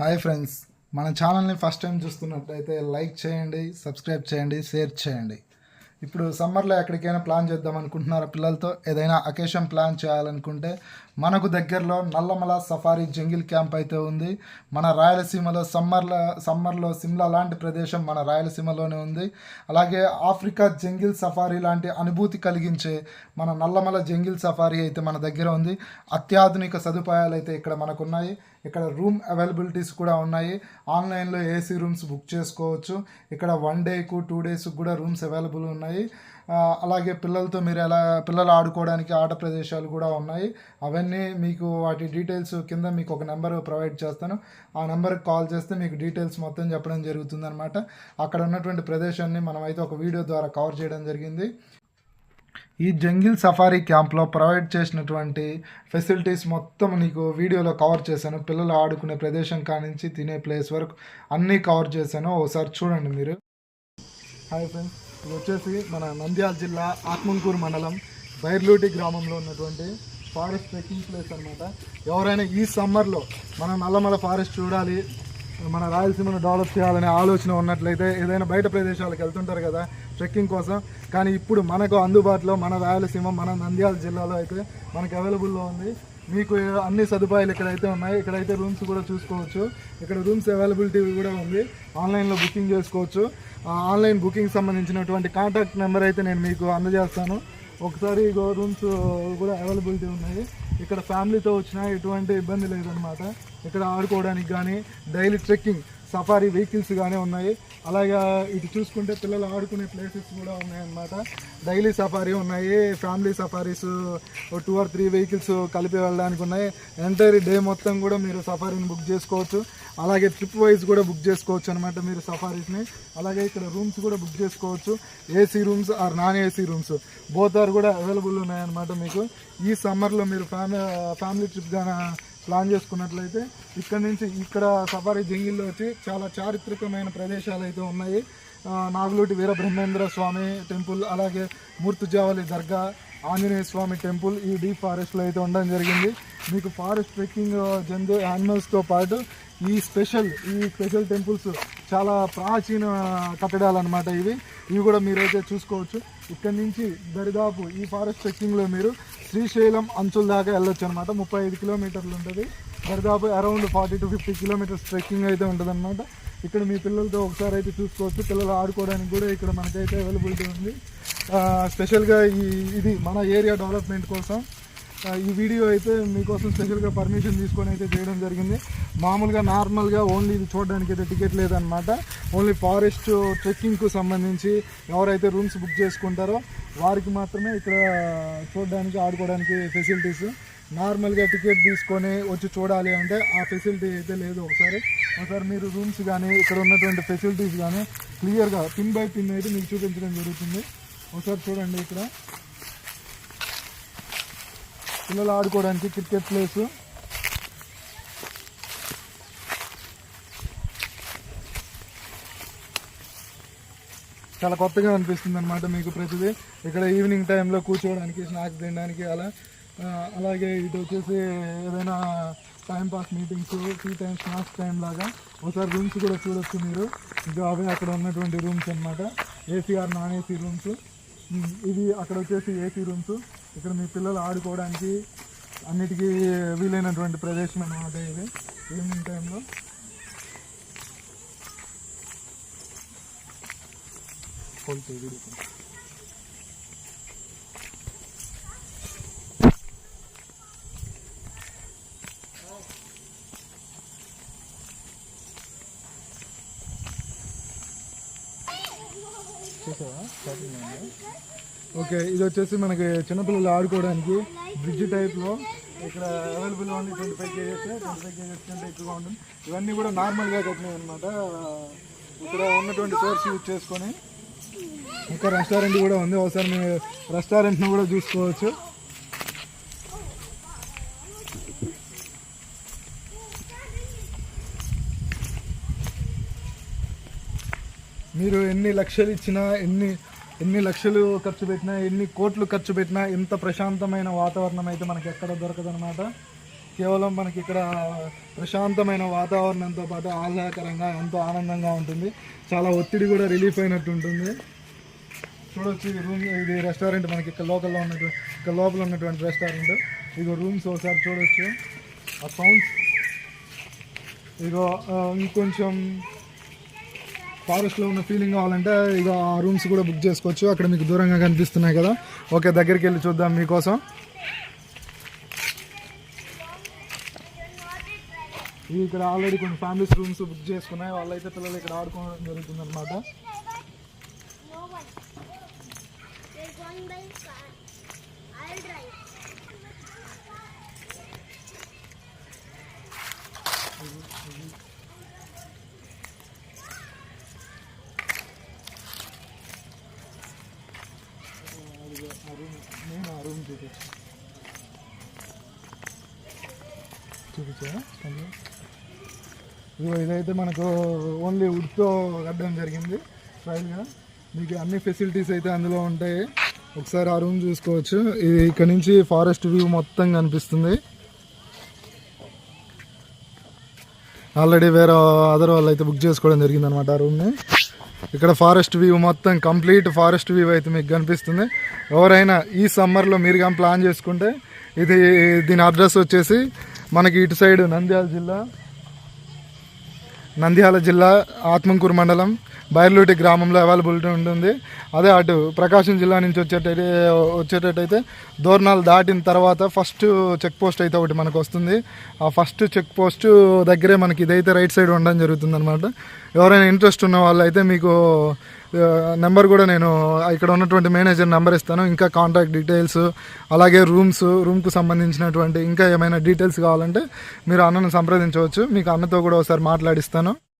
Hi friends మన ఛానల్ని first time చూస్తున్నట్టయితే లైక్ చేయండి సబ్స్క్రైబ్ చేయండి షేర్ చేయండి. ఇప్పుడు సమ్మర్లో ఎక్కడికైనా ప్లాన్ చేద్దాం అనుకుంటున్నారా పిల్లలతో? ఏదైనా అకేషన్ ప్లాన్ చేయాలనుకుంటే మనకు దగ్గరలో నల్లమల సఫారీ జంగిల్ క్యాంప్ అయితే ఉంది. మన రాయలసీమలో సమ్మర్లో సమ్మర్లో సిమ్లా లాంటి ప్రదేశం మన రాయలసీమలోనే ఉంది. అలాగే ఆఫ్రికా జంగిల్ సఫారీ లాంటి అనుభూతి కలిగించే మన నల్లమల జంగిల్ సఫారీ అయితే మన దగ్గర ఉంది. అత్యాధునిక సదుపాయాలు అయితే ఇక్కడ మనకు ఉన్నాయి ఇక్కడ రూమ్ అవైలబిలిటీస్ కూడా ఉన్నాయి. ఆన్లైన్లో ఏసీ రూమ్స్ బుక్ చేసుకోవచ్చు. ఇక్కడ వన్ డేకు టూ డేస్కి కూడా రూమ్స్ అవైలబుల్ ఉన్నాయి. ఉన్నాయి. అలాగే పిల్లలతో మీరు ఎలా పిల్లలు ఆడుకోవడానికి ఆట ప్రదేశాలు కూడా ఉన్నాయి. అవన్నీ మీకు వాటి డీటెయిల్స్ కింద మీకు ఒక నెంబర్ ప్రొవైడ్ చేస్తాను. ఆ నెంబర్కి కాల్ చేస్తే మీకు డీటెయిల్స్ మొత్తం చెప్పడం జరుగుతుందన్నమాట. అక్కడ ఉన్నటువంటి ప్రదేశాన్ని మనమైతే ఒక వీడియో ద్వారా కవర్ చేయడం జరిగింది. ఈ జంగిల్ సఫారీ క్యాంప్లో ప్రొవైడ్ చేసినటువంటి ఫెసిలిటీస్ మొత్తం నీకు వీడియోలో కవర్ చేశాను. పిల్లలు ఆడుకునే ప్రదేశం కానించి తినే ప్లేస్ వరకు అన్నీ కవర్ చేశాను. ఒకసారి చూడండి మీరు. Hi friends. ఇది వచ్చేసి మన నంద్యాల జిల్లా ఆత్మంకూరు మండలం బైర్లూటి గ్రామంలో ఉన్నటువంటి ఫారెస్ట్ ట్రెక్కింగ్ ప్లేస్ అనమాట ఎవరైనా ఈ సమ్మర్లో మన నల్లమల ఫారెస్ట్ చూడాలి మన రాయలసీమను డెవలప్ చేయాలనే ఆలోచన ఉన్నట్లయితే ఏదైనా బయట ప్రదేశాలకు వెళ్తుంటారు కదా ట్రెక్కింగ్ కోసం. కానీ ఇప్పుడు మనకు అందుబాటులో మన రాయలసీమ మన నంద్యాల జిల్లాలో అయితే మనకు అవైలబుల్లో ఉంది. మీకు అన్ని సదుపాయాలు ఇక్కడైతే ఉన్నాయి. ఇక్కడైతే రూమ్స్ కూడా చూసుకోవచ్చు. ఇక్కడ రూమ్స్ అవైలబిలిటీ కూడా ఉంది. ఆన్లైన్లో బుకింగ్ చేసుకోవచ్చు. ఆన్లైన్ బుకింగ్ సంబంధించినటువంటి కాంటాక్ట్ నెంబర్ అయితే నేను మీకు అందజేస్తాను. ఒకసారి రూమ్స్ కూడా అవైలబిలిటీ ఉన్నాయి. ఇక్కడ ఫ్యామిలీతో వచ్చినా ఎటువంటి ఇబ్బంది లేదనమాట ఇక్కడ ఆడుకోవడానికి కానీ డైలీ ట్రెక్కింగ్ సఫారీ వెహికల్స్ కానీ ఉన్నాయి. అలాగే ఇటు చూసుకుంటే పిల్లలు ఆడుకునే ప్లేసెస్ కూడా ఉన్నాయన్నమాట. డైలీ సఫారీ ఉన్నాయి family safaris two or three vehicles కలిపి వెళ్ళడానికి ఉన్నాయి. ఎంటైర్ డే మొత్తం కూడా మీరు సఫారీని బుక్ చేసుకోవచ్చు. అలాగే ట్రిప్ వైజ్ కూడా బుక్ చేసుకోవచ్చు అనమాట మీరు సఫారీస్ని అలాగే ఇక్కడ రూమ్స్ కూడా బుక్ చేసుకోవచ్చు. AC rooms or non AC rooms both are కూడా అవైలబుల్ ఉన్నాయన్నమాట మీకు. ఈ సమ్మర్లో మీరు ఫ్యామిలీ ఫ్యామిలీ ట్రిప్ కానీ ప్లాన్ చేసుకున్నట్లయితే ఇక్కడ నుంచి ఇక్కడ సఫారీ జంగిల్లో వచ్చి చాలా చారిత్రకమైన ప్రదేశాలు అయితే ఉన్నాయి. నాగులూటి వీరబ్రహ్మేంద్ర స్వామి టెంపుల్ అలాగే మూర్తుజావలి దర్గా ఆంజనేయ స్వామి టెంపుల్ ఈ డీప్ ఫారెస్ట్లో అయితే ఉండడం జరిగింది. మీకు ఫారెస్ట్ ట్రెక్కింగ్ జంతు యానిమల్స్తో పాటు ఈ స్పెషల్ ఈ స్పెషల్ టెంపుల్స్ చాలా ప్రాచీన కట్టడాలు అనమాట ఇవి. ఇవి కూడా మీరైతే చూసుకోవచ్చు. ఇక్కడ నుంచి దరిదాపు ఈ ఫారెస్ట్ ట్రెక్కింగ్లో మీరు శ్రీశైలం అంచుల దాకా వెళ్ళొచ్చు అనమాట ముప్పై ఐదు కిలోమీటర్లు ఉంటుంది. దరిదాపు around forty to fifty kilometres trekking అయితే ఉంటుంది ఇక్కడ మీ పిల్లలతో ఒకసారి అయితే చూసుకోవచ్చు. పిల్లలు ఆడుకోవడానికి కూడా ఇక్కడ మనకైతే అవైలబిలిటీ ఉంది. స్పెషల్గా ఈ ఇది మన ఏరియా డెవలప్మెంట్ కోసం ఈ వీడియో అయితే మీకోసం స్పెషల్గా పర్మిషన్ తీసుకొని అయితే చేయడం జరిగింది. మామూలుగా నార్మల్గా ఓన్లీ ఇది చూడడానికి అయితే టికెట్ లేదనమాట ఓన్లీ ఫారెస్ట్ ట్రెక్కింగ్కు సంబంధించి ఎవరైతే రూమ్స్ బుక్ చేసుకుంటారో వారికి మాత్రమే ఇక్కడ చూడడానికి ఆడుకోవడానికి ఫెసిలిటీస్ నార్మల్గా టికెట్ తీసుకొని వచ్చి చూడాలి అంటే ఆ ఫెసిలిటీ అయితే లేదు ఒకసారి. ఒకసారి మీరు రూమ్స్ కానీ ఇక్కడ ఉన్నటువంటి ఫెసిలిటీస్ కానీ క్లియర్గా పిన్ బై పిన్ అయితే మీకు చూపించడం జరుగుతుంది. ఒకసారి చూడండి ఇక్కడ. పిల్లలు ఆడుకోవడానికి క్రికెట్ ప్లేస్. చాలా కొత్తగా అనిపిస్తుంది అనమాట మీకు ప్రతిదీ. ఇక్కడ ఈవినింగ్ టైంలో కూర్చోవడానికి స్నాక్స్ తినడానికి అలా అలాగే ఇటు వచ్చేసి ఏదైనా timepass meetings tea time snacks time లాగా ఒకసారి రూమ్స్ కూడా చూడొచ్చు మీరు. ఇంకా అవే అక్కడ ఉన్నటువంటి రూమ్స్ అనమాట AC or non AC rooms. ఇది అక్కడ వచ్చేసి ఏసీ రూమ్స్. ఇక్కడ మీ పిల్లలు ఆడుకోవడానికి అన్నిటికీ వీలైనటువంటి ప్రదేశం అన్నమాట ఇది. ఈవినింగ్ టైంలో. కొలితే చూసావా ఓకే ఇది వచ్చేసి మనకి చిన్నపిల్లలు ఆడుకోవడానికి బ్రిడ్జ్ టైప్లో ఇక్కడ అవైలబుల్ ఉంది twenty five cages twenty five cages కంటే ఎక్కువగా ఉంటుంది. ఇవన్నీ కూడా నార్మల్గా కట్టినాయి అనమాట ఇక్కడ ఉన్నటువంటి సోర్స్ యూజ్ చేసుకొని ఇంకా రెస్టారెంట్ కూడా ఉంది. ఒకసారి మీ రెస్టారెంట్ను కూడా చూసుకోవచ్చు. మీరు ఎన్ని లక్షలు ఇచ్చినా ఎన్ని ఎన్ని లక్షలు ఖర్చు పెట్టినా ఎన్ని కోట్లు ఖర్చు పెట్టినా ఇంత ప్రశాంతమైన వాతావరణం అయితే మనకి ఎక్కడ దొరకదనమాట కేవలం మనకి ఇక్కడ ప్రశాంతమైన వాతావరణంతో పాటు ఆహ్లాదకరంగా ఎంతో ఆనందంగా ఉంటుంది. చాలా ఒత్తిడి కూడా రిలీఫ్ అయినట్టు ఉంటుంది. చూడొచ్చు ఇది రూమ్ ఇది రెస్టారెంట్ మనకి ఇక్కడ లోకల్లో ఉన్నటువంటి ఇక్కడ లోపల ఉన్నటువంటి రెస్టారెంట్ ఇగో రూమ్స్ ఒకసారి చూడొచ్చు. ఆ సౌండ్స్ ఇగో ఇంకొంచెం ఫారెస్ట్లో ఉన్న ఫీలింగ్ కావాలంటే ఇక ఆ రూమ్స్ కూడా బుక్ చేసుకోవచ్చు. అక్కడ మీకు దూరంగా కనిపిస్తున్నాయి కదా. ఓకే దగ్గరికి వెళ్ళి చూద్దాం మీకోసం. ఇవి ఇక్కడ ఆల్రెడీ కొన్ని ఫ్యామిలీస్ రూమ్స్ బుక్ చేసుకున్నాయి. వాళ్ళైతే పిల్లలు ఇక్కడ ఆడుకోవడం జరుగుతుంది అనమాట I'll drive. నేను ఆ రూమ్ చూపించు చూపించాను ఇదిగో ఇదైతే మనకు ఓన్లీ వుడ్తో కట్టడం జరిగింది. ట్రైల్గా మీకు అన్ని ఫెసిలిటీస్ అయితే అందులో ఉంటాయి. ఒకసారి ఆ రూమ్ చూసుకోవచ్చు. ఇది ఇక్కడ నుంచి ఫారెస్ట్ వ్యూ మొత్తం కనిపిస్తుంది. ఆల్రెడీ వేరే అదర్ వాళ్ళు అయితే బుక్ చేసుకోవడం జరిగింది అనమాట ఆ రూమ్ని ఇక్కడ ఫారెస్ట్ వ్యూ మొత్తం కంప్లీట్ ఫారెస్ట్ వ్యూ అయితే మీకు కనిపిస్తుంది. ఎవరైనా ఈ సమ్మర్లో మీరు కానీ ప్లాన్ చేసుకుంటే ఇది దీని అడ్రస్ వచ్చేసి మనకి ఇటు సైడ్ నంద్యాల జిల్లా నంద్యాల జిల్లా ఆత్మంకూరు మండలం బైర్లూటి గ్రామంలో అవైలబిలిటీ ఉంటుంది. అదే అటు ప్రకాశం జిల్లా నుంచి వచ్చేటైతే వచ్చేటట్టయితే దోర్నాలు దాటిన తర్వాత ఫస్ట్ చెక్ పోస్ట్ అయితే ఒకటి మనకు వస్తుంది. ఆ ఫస్ట్ చెక్ పోస్ట్ దగ్గరే మనకి ఇదైతే రైట్ సైడ్ ఉండడం జరుగుతుంది అనమాట ఎవరైనా ఇంట్రెస్ట్ ఉన్న వాళ్ళు అయితే మీకు నెంబర్ కూడా నేను ఇక్కడ ఉన్నటువంటి మేనేజర్ నెంబర్ ఇస్తాను. ఇంకా కాంటాక్ట్ డీటెయిల్స్ అలాగే రూమ్స్ రూమ్కు సంబంధించినటువంటి ఇంకా ఏమైనా డీటెయిల్స్ కావాలంటే మీరు అన్నను సంప్రదించవచ్చు. మీకు అన్నతో కూడా ఒకసారి మాట్లాడిస్తాను.